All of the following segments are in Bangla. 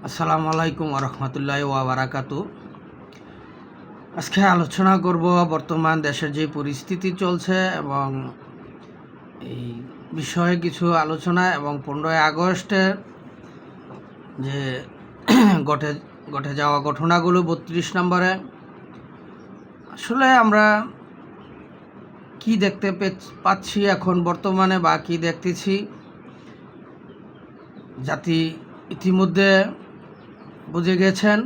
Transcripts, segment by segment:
আসসালামু আলাইকুম রহমতুল্লাহ ওয়াবারাকাতু আজকে আলোচনা করব বর্তমান দেশের যে পরিস্থিতি চলছে এবং এই বিষয়ে কিছু আলোচনা এবং পনেরোই আগস্টের যে ঘটে ঘটে যাওয়া ঘটনাগুলো বত্রিশ নম্বরে। আসলে আমরা কি দেখতে পাচ্ছি এখন বর্তমানে বা কি দেখতেছি? জাতি ইতিমধ্যে বুঝে গেছেন,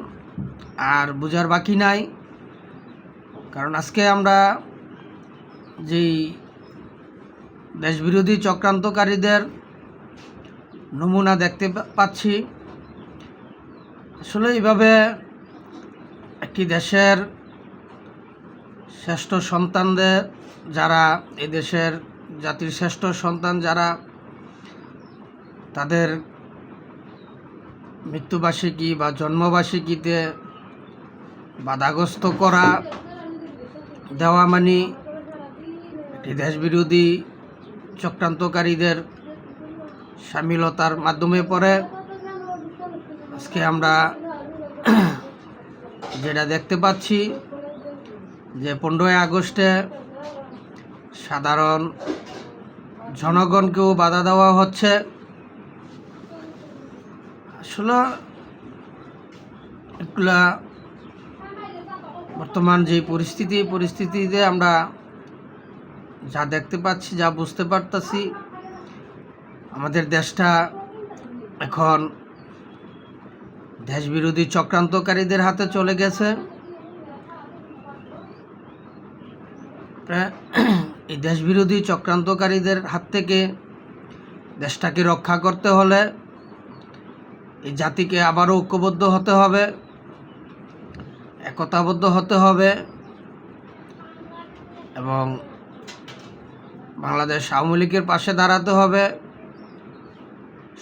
আর বোঝার বাকি নাই। কারণ আজকে আমরা যেই দেশবিরোধী চক্রান্তকারীদের নমুনা দেখতে পাচ্ছি, আসলে এইভাবে একটি দেশের শ্রেষ্ঠ সন্তানদের যারা এই দেশের জাতির শ্রেষ্ঠ সন্তান যারা, তাদের মৃত্যুবার্ষিকী বা জন্মবার্ষিকীতে বাধাগ্রস্ত করা, দেওয়া মানে একটি দেশবিরোধী চক্রান্তকারীদের সামিলতার মাধ্যমে পড়ে। আজকে আমরা যেটা দেখতে পাচ্ছি যে পনেরোই আগস্টে সাধারণ জনগণকেও বাধা দেওয়া হচ্ছে। এগুলা বর্তমান যে পরিস্থিতি পরিস্থিতিতে আমরা যা দেখতে পাচ্ছি, যা বুঝতে পারতাছি, আমাদের দেশটা এখন দেশবিরোধী চক্রান্তকারীদের হাতে চলে গেছে। এই দেশবিরোধী চক্রান্তকারীদের হাত থেকে দেশটাকে রক্ষা করতে হলে এই জাতিকে আবারও ঐক্যবদ্ধ হতে হবে, একতাবদ্ধ হতে হবে এবং বাংলাদেশ আওয়ামী লীগের পাশে দাঁড়াতে হবে।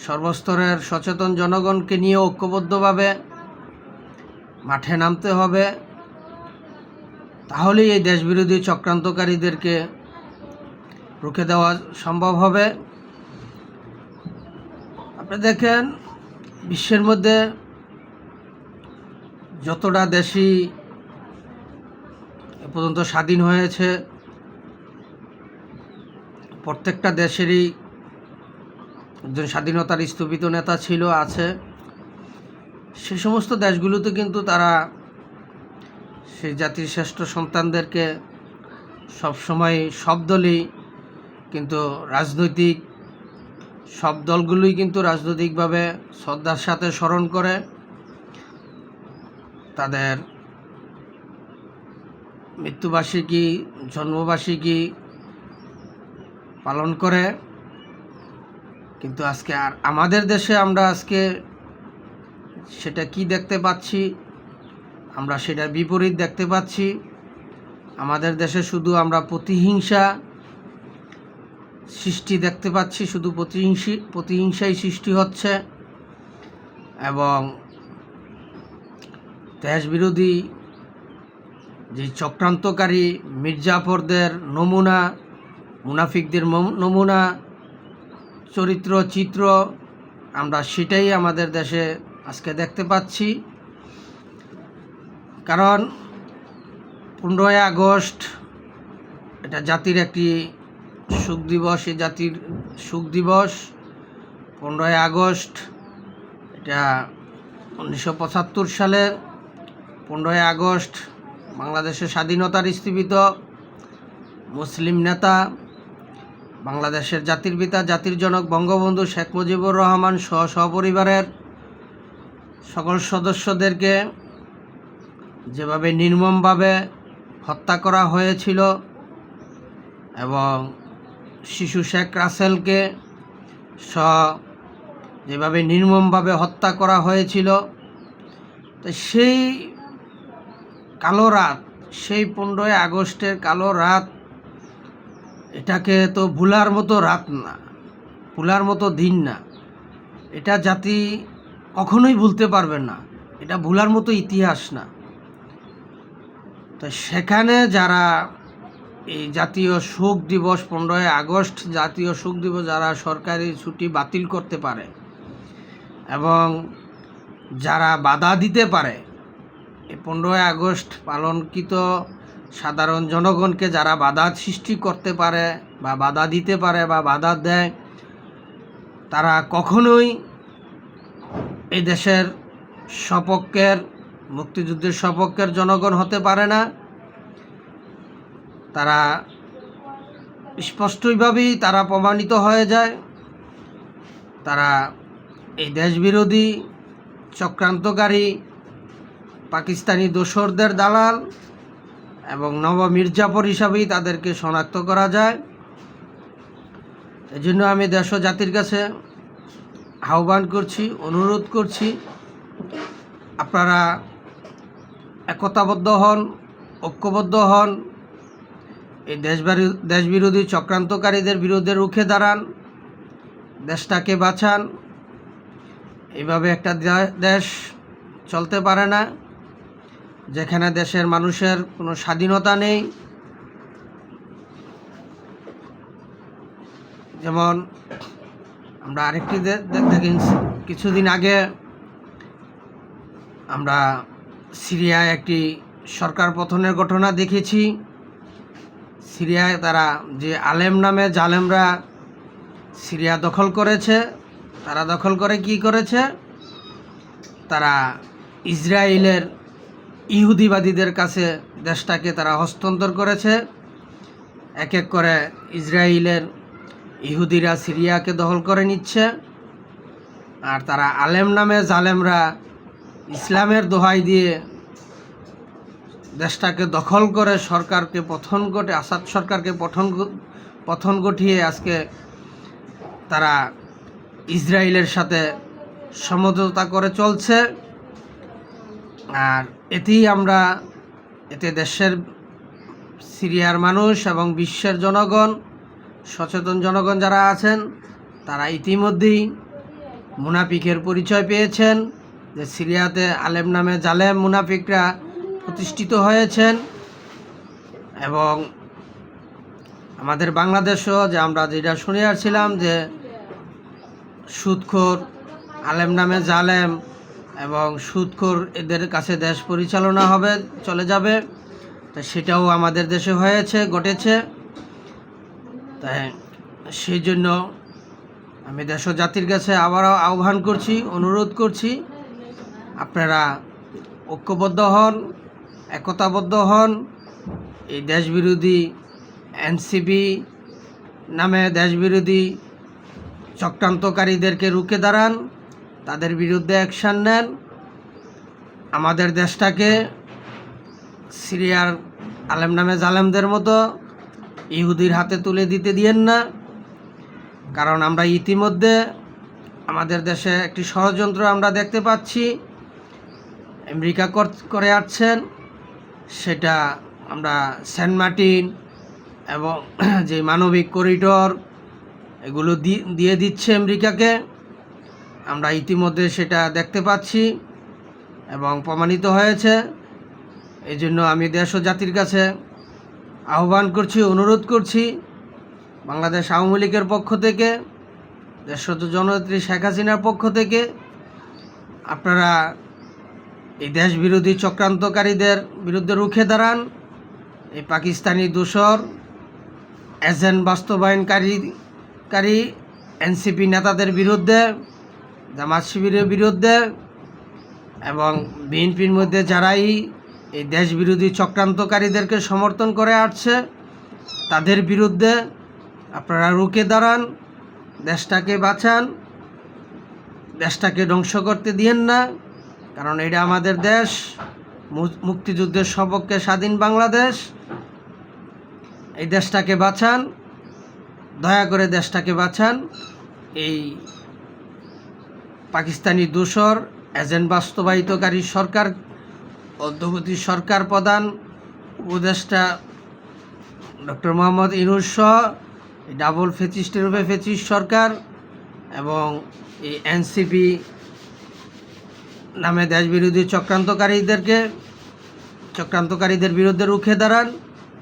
সর্বস্তরের সচেতন জনগণকে নিয়ে ঐক্যবদ্ধভাবে মাঠে নামতে হবে। তাহলেই এই দেশবিরোধী চক্রান্তকারীদেরকে রুখে দেওয়া সম্ভব হবে। আপনি দেখেন বিশ্বের মধ্যে যতটা দেশই এ পর্যন্ত স্বাধীন হয়েছে, প্রত্যেকটা দেশেরই একজন স্বাধীনতার স্থপিত নেতা ছিল, আছে। সে সমস্ত দেশগুলোতে কিন্তু তারা সেই জাতির শ্রেষ্ঠ সন্তানদেরকে সবসময় সব দলই কিন্তু রাজনৈতিক সব দলগুলোই কিন্তু রাজনৈতিকভাবে শ্রদ্ধার সাথে স্মরণ করে। তাদের মৃত্যুবার্ষিকী, জন্মবার্ষিকী পালন করে। কিন্তু আজকে আর আমাদের দেশে আমরা আজকে সেটা কি দেখতে পাচ্ছি? আমরা সেটা বিপরীত দেখতে পাচ্ছি। আমাদের দেশে শুধু আমরা প্রতিহিংসা সৃষ্টি দেখতে পাচ্ছি, শুধু প্রতিহিংসী প্রতিহিংসাই সৃষ্টি হচ্ছে। এবং দেশ বিরোধী যে চক্রান্তকারী মির্জাফরদের নমুনা, মুনাফিকদের নমুনা, চরিত্র, চিত্র, আমরা সেটাই আমাদের দেশে আজকে দেখতে পাচ্ছি। কারণ পনেরোই আগস্ট এটা জাতির একটি সুখ দিবস এই জাতির সুখ দিবস, পনেরোই আগস্ট, এটা উনিশশো পঁচাত্তর সালের পনেরোই আগস্ট বাংলাদেশের স্বাধীনতার স্থীপিত মুসলিম নেতা, বাংলাদেশের জাতির পিতা, জাতির জনক বঙ্গবন্ধু শেখ মুজিবুর রহমান সহ সপরিবারের সকল সদস্যদেরকে যেভাবে নির্মমভাবে হত্যা করা হয়েছিল এবং শিশু শেখ রাসেলকে স যেভাবে নির্মমভাবে হত্যা করা হয়েছিল, তো সেই কালো রাত, সেই পনেরোই আগস্টের কালো রাত, এটাকে তো ভুলার মতো রাত না, ভুলার মতো দিন না। এটা জাতি কখনোই ভুলতে পারবে না, এটা ভুলার মতো ইতিহাস না। তো সেখানে যারা এই জাতীয় শোক দিবস পনেরোই আগস্ট, জাতীয় শোক দিবস যারা সরকারি ছুটি বাতিল করতে পারে এবং যারা বাধা দিতে পারে, এই পনেরোই আগস্ট পালনকৃত সাধারণ জনগণকে যারা বাধা সৃষ্টি করতে পারে বা বাধা দিতে পারে বা বাধা দেয়, তারা কখনোই এই দেশের সপক্ষের, মুক্তিযুদ্ধের সপক্ষের জনগণ হতে পারে না। তারা স্পষ্টইভাবেই তারা প্রমাণিত হয়ে যায়। তারা এই দেশবিরোধী চক্রান্তকারী পাকিস্তানি দোসরদের দালাল এবং নব মির্জাফর হিসাবেই তাদেরকে শনাক্ত করা যায়। এই জন্য আমি দেশ জাতির কাছে আহ্বান করছি, অনুরোধ করছি, আপনারা একতাবদ্ধ হন, ঐক্যবদ্ধ হন এই দেশবাড়ি দেশবিরোধী চক্রান্তকারীদের বিরুদ্ধে রুখে দাঁড়ান, দেশটাকে বাঁচান। এইভাবে একটা দেশ চলতে পারে না, যেখানে দেশের মানুষের কোনো স্বাধীনতা নেই। যেমন আমরা আরেকটি দেখেন কিছুদিন আগে আমরা সিরিয়ায় একটি সরকার পতনের ঘটনা দেখেছি। সিরিয়ায় তারা যে আলেম নামে জালেমরা সিরিয়া দখল করেছে, তারা দখল করে কি করেছে? তারা ইসরায়েলের ইহুদিবাদীদের কাছে দেশটাকে তারা হস্তান্তর করেছে। এক এক করে ইসরায়েলের ইহুদিরা সিরিয়াকে দখল করে নিচ্ছে। আর তারা আলেম নামে জালেমরা ইসলামের দোহাই দিয়ে দেশটাকে দখল করে সরকারকে পথন ঘটে আসাদ সরকারকে পঠন পথন ঘটিয়ে আজকে তারা ইসরায়েলের সাথে সমঝোতা করে চলছে। আর এতেই আমরা এতে দেশের সিরিয়ার মানুষ এবং বিশ্বের জনগণ, সচেতন জনগণ যারা আছেন, তারা ইতিমধ্যেই মুনাফিকের পরিচয় পেয়েছেন যে সিরিয়াতে আলেম নামে জালেম মুনাফিকরা প্রতিষ্ঠিত হয়েছেন এবং আমাদের বাংলাদেশও যে আমরা যেটা শুনে আসছিলাম যে সুদখোর আলেম নামে জালেম এবং সুদখোর এদের কাছে দেশ পরিচালনা হবে, চলে যাবে। তা সেটাও আমাদের দেশে হয়েছে, ঘটেছে। তাই সেই জন্য আমি দেশ জাতির কাছে আবারও আহ্বান করছি, অনুরোধ করছি, আপনারা ঐক্যবদ্ধ হন। একতাবদ্ধ হন। এই দেশবিরোধী এনসিপি নামে দেশবিরোধী চক্রান্তকারীদেরকে রুখে দাঁড়ান। তাদের বিরুদ্ধে অ্যাকশান নেন। আমাদের দেশটাকে সিরিয়ার আলেম নামে জালেমদের মতো ইহুদির হাতে তুলে দিতে দিয়েন না। কারণ আমরা ইতিমধ্যে আমাদের দেশে একটি ষড়যন্ত্র আমরা দেখতে পাচ্ছি। আমেরিকা করে আসছেন। সেটা আমরা সেন্ট মার্টিন এবং যে মানবিক করিডর, এগুলো দিয়ে দিচ্ছে আমেরিকাকে। আমরা ইতিমধ্যে সেটা দেখতে পাচ্ছি এবং প্রমাণিত হয়েছে। এই জন্য আমি দেশ ও জাতির কাছে আহ্বান করছি, অনুরোধ করছি বাংলাদেশ আওয়ামী লীগের পক্ষ থেকে দেশত জননেত্রী শেখ হাসিনার পক্ষ থেকে, আপনারা এই দেশ বিরোধী চক্রান্তকারীদের বিরুদ্ধে রুখে দাঁড়ান এই পাকিস্তানি দূষর, এজেন্ট বাস্তবায়নকারী কারী এনসিপি নেতাদের বিরুদ্ধে, জামাত শিবিরের বিরুদ্ধে এবং বিএনপির মধ্যে যারাই এই দেশ বিরোধী চক্রান্তকারীদেরকে সমর্থন করে আসছে, তাদের বিরুদ্ধে আপনারা রুখে দাঁড়ান, দেশটাকে বাঁচান, দেশটাকে ধ্বংস করতে দিয়েন না। কারণ এটা আমাদের দেশ মুক্তিযুদ্ধের সপক্ষে স্বাধীন বাংলাদেশ। এই দেশটাকে বাঁচান, দয়া করে দেশটাকে বাঁচান। এই পাকিস্তানি দূষর, এজেন্ট বাস্তবায়িতকারী সরকার অধ্যবর্তী সরকার প্রধান উপদেষ্টা ডক্টর মোহাম্মদ ইনুস এই ডাবল ফেচিস্টের রূপে ফেচিস্ট সরকার এবং এই এনসিপি নামে দেশবিরোধী চক্রান্তকারীদেরকে, চক্রান্তকারীদের বিরুদ্ধে রুখে দাঁড়ান,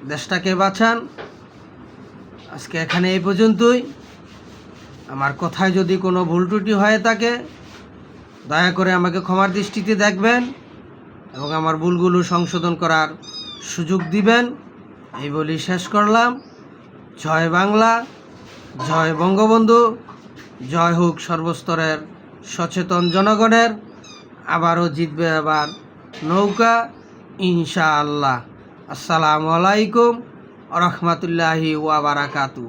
দেশটাকে বাঁচান। আজকে এখানে এই পর্যন্তই। আমার কথায় যদি কোনো ভুল ত্রুটি হয়ে থাকে, দয়া করে আমাকে ক্ষমার দৃষ্টিতে দেখবেন এবং আমার ভুলগুলো সংশোধন করার সুযোগ দিবেন। এই বলি শেষ করলাম। জয় বাংলা, জয় বঙ্গবন্ধু, জয় হোক সর্বস্তরের সচেতন জনগণের। আবারও জিতবে আবার নৌকা ইনশাআল্লাহ। আসসালামু আলাইকুম রহমতুল্লাহি ওয়াবারাকাতু